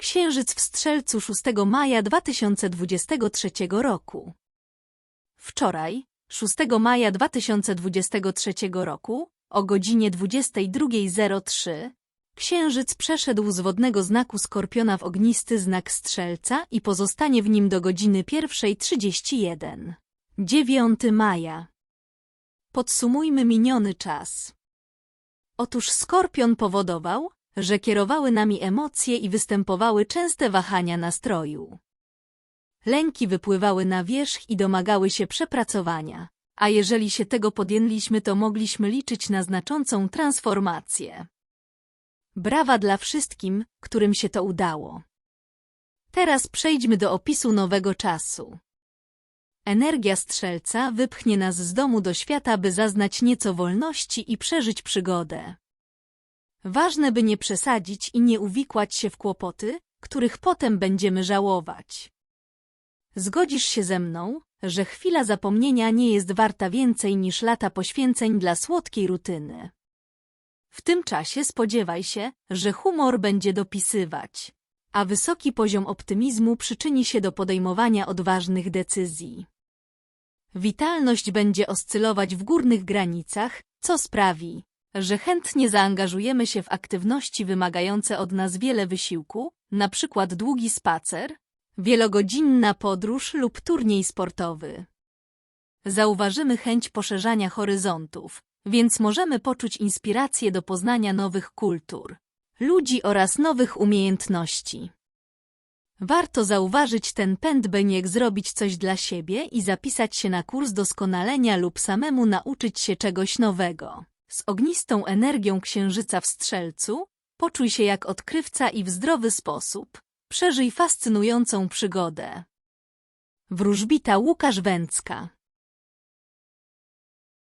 Księżyc w Strzelcu 6 maja 2023 roku. Wczoraj, 6 maja 2023 roku, o godzinie 22.03, Księżyc przeszedł z wodnego znaku Skorpiona w ognisty znak Strzelca i pozostanie w nim do godziny 1.31. 9 maja. Podsumujmy miniony czas. Otóż Skorpion powodował, że kierowały nami emocje i występowały częste wahania nastroju. Lęki wypływały na wierzch i domagały się przepracowania, a jeżeli się tego podjęliśmy, to mogliśmy liczyć na znaczącą transformację. Brawa dla wszystkim, którym się to udało. Teraz przejdźmy do opisu nowego czasu. Energia strzelca wypchnie nas z domu do świata, by zaznać nieco wolności i przeżyć przygodę. Ważne, by nie przesadzić i nie uwikłać się w kłopoty, których potem będziemy żałować. Zgodzisz się ze mną, że chwila zapomnienia nie jest warta więcej niż lata poświęceń dla słodkiej rutyny. W tym czasie spodziewaj się, że humor będzie dopisywać, a wysoki poziom optymizmu przyczyni się do podejmowania odważnych decyzji. Witalność będzie oscylować w górnych granicach, co sprawi, że chętnie zaangażujemy się w aktywności wymagające od nas wiele wysiłku, na przykład długi spacer, wielogodzinna podróż lub turniej sportowy. Zauważymy chęć poszerzania horyzontów, więc możemy poczuć inspirację do poznania nowych kultur, ludzi oraz nowych umiejętności. Warto zauważyć ten pęd, by niech zrobić coś dla siebie i zapisać się na kurs doskonalenia lub samemu nauczyć się czegoś nowego. Z ognistą energią księżyca w strzelcu poczuj się jak odkrywca i w zdrowy sposób. Przeżyj fascynującą przygodę. Wróżbita Łukasz Węcka